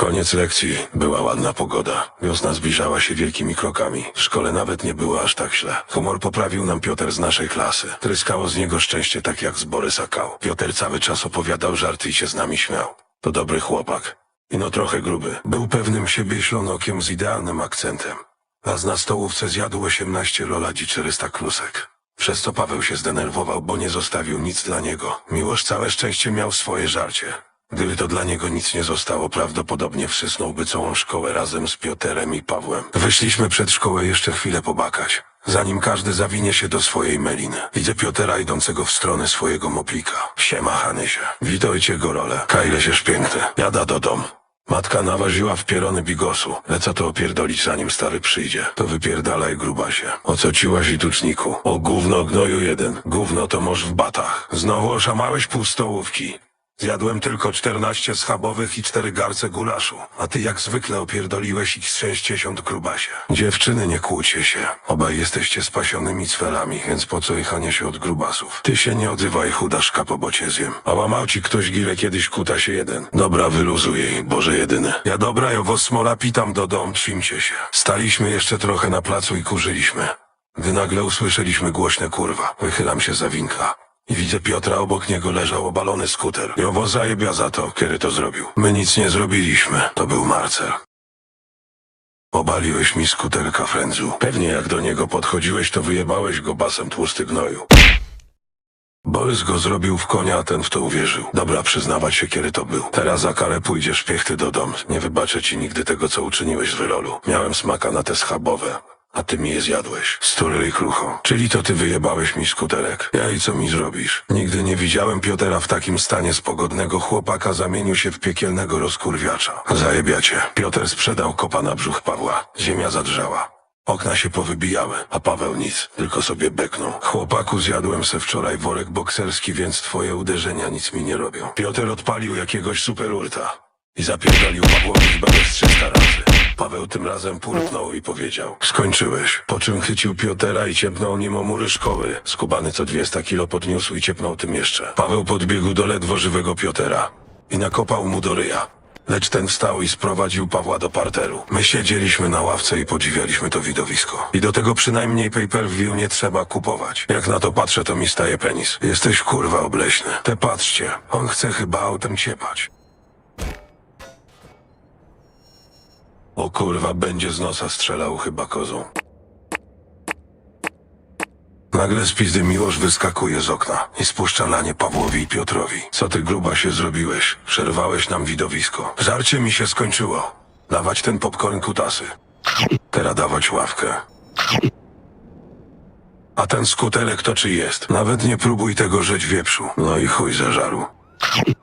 Koniec lekcji. Była ładna pogoda. Wiosna zbliżała się wielkimi krokami. W szkole nawet nie było aż tak źle. Humor poprawił nam Piotr z naszej klasy. Tryskało z niego szczęście tak jak z Borysa Kał. Piotr cały czas opowiadał żarty i się z nami śmiał. To dobry chłopak. Ino trochę gruby. Był pewnym siebie ślonokiem z idealnym akcentem. Raz na stołówce zjadł 18 loladzi 400 klusek. Przez co Paweł się zdenerwował, bo nie zostawił nic dla niego. Miłosz całe szczęście miał swoje żarcie. Gdyby to dla niego nic nie zostało, prawdopodobnie wsysnąłby całą szkołę razem z Pioterem i Pawłem. Wyszliśmy przed szkołę jeszcze chwilę pobakać. Zanim każdy zawinie się do swojej meliny. Widzę Piotera idącego w stronę swojego moplika. Siema, Hanysie. Witajcie, Gorole. Kajle się piękny. Jada do domu. Matka naważyła w pierony bigosu. Lecę to opierdolić zanim stary przyjdzie. To wypierdalaj grubasie. O co ciłaś i tuczniku? O gówno gnoju jeden. Gówno to moż w batach. Znowu oszamałeś pół stołówki. Zjadłem tylko 14 schabowych i cztery garce gulaszu. A ty jak zwykle opierdoliłeś ich z 60 grubasie. Dziewczyny, nie kłóćcie się. Obaj jesteście spasionymi cwelami, więc po co jechanie się od grubasów? Ty się nie odzywaj, chuda szkapo, bo cię zjem. A łamał ci ktoś gile kiedyś kuta się jeden. Dobra, wyluzuj jej, Boże jedyny. Ja dobra, jo smola pitam do dom, trzymcie się. Staliśmy jeszcze trochę na placu i kurzyliśmy. Gdy nagle usłyszeliśmy głośne kurwa. Wychylam się za winka. I widzę Piotra, obok niego leżał obalony skuter. Jowo zajebia za to, kiedy to zrobił. My nic nie zrobiliśmy. To był Marcel. Obaliłeś mi skuterka, Frędzu. Pewnie jak do niego podchodziłeś, to wyjebałeś go basem tłusty gnoju. Borys go zrobił w konia, a ten w to uwierzył. Dobra, przyznawać się, kiedy to był. Teraz za karę pójdziesz piechty do domu. Nie wybaczę ci nigdy tego, co uczyniłeś z wyrolu. Miałem smaka na te schabowe. A ty mi je zjadłeś. Stury krucho. Czyli to ty wyjebałeś mi skuterek. Ja i co mi zrobisz? Nigdy nie widziałem Piotera w takim stanie z pogodnego chłopaka zamienił się w piekielnego rozkurwiacza. Zajebiacie. Piotr sprzedał kopa na brzuch Pawła. Ziemia zadrżała. Okna się powybijały, a Paweł nic, tylko sobie beknął. Chłopaku, zjadłem se wczoraj worek bokserski, więc twoje uderzenia nic mi nie robią. Piotr odpalił jakiegoś superulta i zapierdolił Pawłowi z 300 razy. Paweł tym razem purpnął i powiedział Skończyłeś. Po czym chycił Piotera i ciepnął nim o mury szkoły. Skubany co 200 kilo podniósł i ciepnął tym jeszcze. Paweł podbiegł do ledwo żywego Piotera i nakopał mu do ryja. Lecz ten wstał i sprowadził Pawła do parteru. My siedzieliśmy na ławce i podziwialiśmy to widowisko. I do tego przynajmniej pay-per-view nie trzeba kupować. Jak na to patrzę, to mi staje penis. Jesteś kurwa obleśny. Te patrzcie, on chce chyba autem ciepać. O kurwa, będzie z nosa strzelał chyba kozą. Nagle z pizdy Miłosz wyskakuje z okna i spuszcza lanie Pawłowi i Piotrowi. Co ty gruba się zrobiłeś? Przerwałeś nam widowisko. Żarcie mi się skończyło. Dawać ten popcorn kutasy. Teraz dawać ławkę. A ten skuterek to czy jest? Nawet nie próbuj tego rzeć wieprzu. No i chuj zażaru.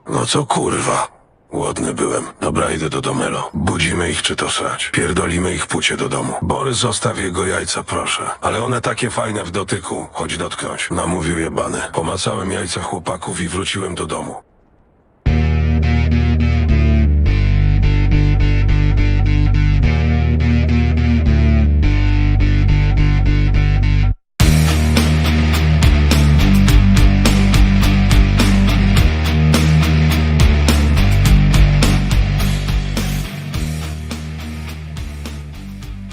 No co kurwa? Głodny byłem. Dobra, idę do domelo. Budzimy ich czy to srać. Pierdolimy ich pucie do domu. Borys, zostaw jego jajca, proszę. Ale one takie fajne w dotyku. Chodź dotknąć. Namówił jebany. Pomacałem jajca chłopaków i wróciłem do domu.